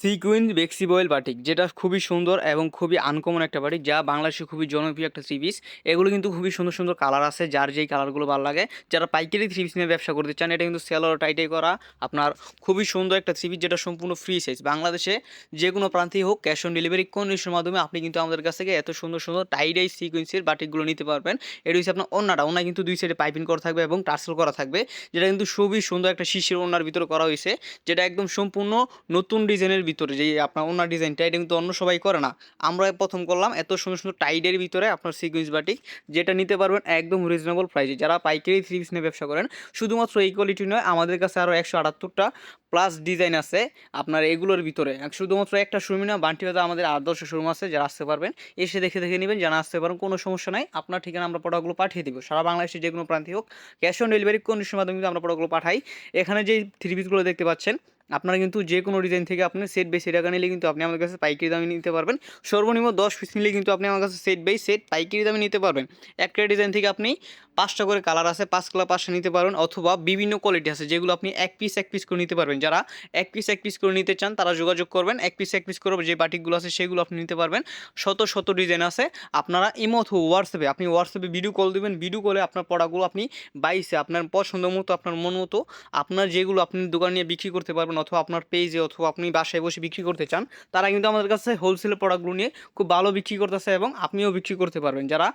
Sequin বেক্সিবয়েল batik যেটা খুবই সুন্দর এবং খুবই আনকমন একটা বাটিক যা বাংলাদেশে খুবই জনপ্রিয় একটা থ্রি পিস এগুলো কিন্তু খুবই সুন্দর সুন্দর কালার আছে, যার যেই কালারগুলো ভালো লাগে। যারা পাইকারি থ্রি পিস নিয়ে ব্যবসা করতে চান, এটা কিন্তু সেলর টাইটাই করা। আপনার খুবই সুন্দর একটা থ্রি পিস যেটা সম্পূর্ণ ফ্রি সাইজ বাংলাদেশে যে কোনো প্রান্তেই হোক ক্যাশ অন ডেলিভারি কন্ডিশনের মাধ্যমে আপনি কিন্তু আমাদের কাছ থেকে এত সুন্দর সুন্দর টাইডাই সিকুয়েন্সের বাটিকগুলো নিতে পারবেন। এটা হচ্ছে আপনার অন্যটা ওনা কিন্তু দুই সাইডে পাইপিং করা থাকবে এবং টার্সেল করা থাকবে। যেটা কিন্তু খুবই সুন্দর একটা শিশির ওনার ভিতরে করা হয়েছে, যেটা একদম সম্পূর্ণ নতুন ডিজাইনের ভিতরে যে আপনার ওনার ডিজাইনটা, এটা কিন্তু অন্য সবাই করে না। আমরা প্রথম করলাম এত সুন্দর সুন্দর টাইডের ভিতরে আপনার সিকুয়েন্স বাটিক যেটা নিতে পারবেন একদম রিজনেবল প্রাইসে যারা পাইকারি থ্রি পিস নিয়ে ব্যবসা করেন, শুধুমাত্র এই কোয়ালিটি নয়, আমাদের কাছে আরও একশো আটাত্তরটা প্লাস ডিজাইন আছে আপনার এগুলোর ভিতরে। শুধুমাত্র একটা শোরুমই না, বান্টি বাজার আমাদের আদর্শ শোরুম আছে, যারা আসতে পারবেন, এসে দেখে দেখে নেবেন, যারা আসতে পারেন কোনো সমস্যা নাই। আপনার ঠিকানা আমরা প্রোডাক্টগুলো পাঠিয়ে দিব। সারা বাংলাদেশে যে কোনো প্রান্তে হোক ক্যাশ অন ডেলিভারি কন্ডিশনের মাধ্যমে কিন্তু আমরা প্রোডাক্টগুলো পাঠাই। এখানে যে থ্রি পিসগুলো দেখতে পাচ্ছেন আপনারা কিন্তু যে কোনো ডিজাইন থেকে আপনি সেট সেট টাকা নিলে কিন্তু আপনি আমাদের কাছে পাইকারি দামে নিতে পারবেন। সর্বনিম্ন দশ পিস নিলে কিন্তু আপনি আমার কাছে সেট বাই সেট পাইকারি দামে নিতে পারবেন। একটা ডিজাইন থেকে আপনি পাঁচটা করে কালার আছে পাঁচ কালার পাঁচটা নিতে পারবেন অথবা বিভিন্ন কোয়ালিটি আছে, যেগুলো আপনি এক পিস এক পিস করে নিতে পারবেন। যারা এক পিস এক পিস করে নিতে চান, তারা যোগাযোগ করবেন। এক পিস এক পিস করে যে বাটিকগুলো আছে, সেগুলো আপনি নিতে পারবেন। শত শত ডিজাইন আছে। আপনারা অথবা হোয়াটসঅ্যাপে আপনি হোয়াটসঅ্যাপে ভিডিও কল দেবেন। ভিডিও কলে আপনার পড়াগুলো আপনি বাইসে, আপনার পছন্দ মতো, আপনার মন মতো, আপনার যেগুলো আপনি দোকান নিয়ে বিক্রি করতে পারবেন অথবা আপনার পেজে অথবা আপনি বাসায় বসে বিক্রি করতে চান, তারা কিন্তু আমাদের কাছে হোলসেল প্রোডাক্টগুলো নিয়ে খুব ভালো বিক্রি করতেছে এবং আপনিও বিক্রি করতে পারবেন। যারা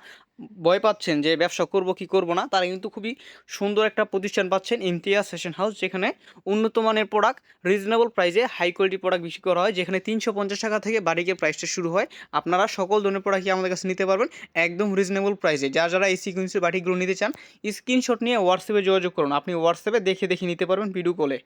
ভয় পাচ্ছেন যে ব্যবসা করব কি করব না, তারা কিন্তু খুবই সুন্দর একটা প্রতিষ্ঠান পাচ্ছেন ইমতিয়াজ ফ্যাশন হাউস যেখানে উন্নত মানের প্রোডাক্ট রিজনেবল প্রাইসে হাই কোয়ালিটি প্রোডাক্ট বিক্রি করা হয়, যেখানে তিনশো পঞ্চাশ টাকা থেকে বাড়িকে প্রাইসটা শুরু হয়। আপনারা সকল ধরনের প্রোডাক্টই আমাদের কাছে নিতে পারবেন, একদম রিজনেবল প্রাইসে যারা যারা এই সিকুয়েন্সের বাটিকগুলো নিতে চান স্ক্রিনশট নিয়ে হোয়াটসঅ্যাপে যোগাযোগ করুন। আপনি হোয়াটসঅ্যাপে দেখে দেখে নিতে পারবেন ভিডিও কলে